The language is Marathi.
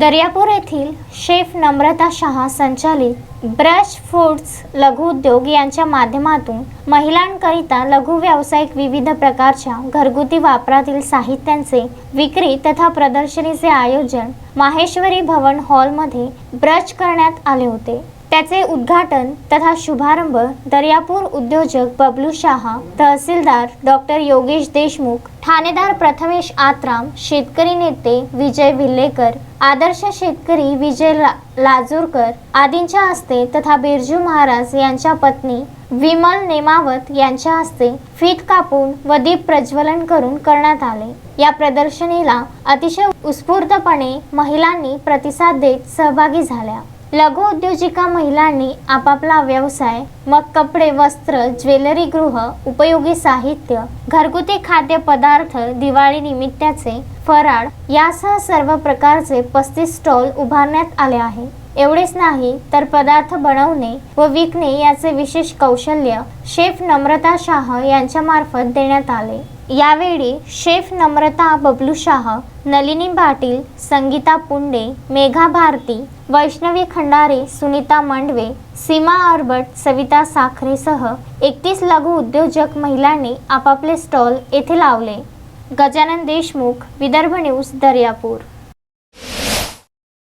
दर्यापूर येथील शेफ नम्रता शहा संचालित ब्रश फूड्स लघुउद्योग यांच्या माध्यमातून महिलांकरिता लघु व्यावसायिक विविध प्रकारच्या घरगुती वापरातील साहित्यांचे विक्री तथा प्रदर्शनीचे आयोजन माहेश्वरी भवन हॉलमध्ये ब्रश करण्यात आले होते. त्याचे उद्घाटन तथा शुभारंभ दर्यापूर उद्योजक बबलू शहा तहसीलदार डॉक्टर योगेश देशमुख ठाणेदार प्रथमेश आत्राम शेतकरी नेते विजय विल्लेकर आदर्श शेतकरी विजय ला लाजूरकर आदींच्या हस्ते तथा बिरजू महाराज यांच्या पत्नी विमल नेमावत यांच्या हस्ते फीत कापून व दीप प्रज्वलन करून करण्यात आले. या प्रदर्शनीला अतिशय उत्स्फूर्तपणे महिलांनी प्रतिसाद देत सहभागी झाल्या. लघु उद्योजिका महिलांनी आपापला व्यवसाय मग कपडे वस्त्र ज्वेलरी गृह उपयोगी साहित्य घरगुती खाद्यपदार्थ दिवाळी निमित्ताचे फराळ यासह सर्व प्रकारचे पस्तीस स्टॉल उभारण्यात आले आहे. एवढेच नाही तर पदार्थ बनवणे व विकणे याचे विशेष कौशल्य शेफ नम्रता शाह यांच्यामार्फत देण्यात आले. यावेळी शेफ नम्रता बबलू शाह नलिनी पाटील संगीता पुंडे मेघा भारती वैष्णवी खंडारे सुनीता मांडवे सीमा ऑर्बट सविता साखरेसह एकतीस लघु उद्योजक महिलांनी आपापले स्टॉल येथे लावले. गजानन देशमुख विदर्भ न्यूज दर्यापूर.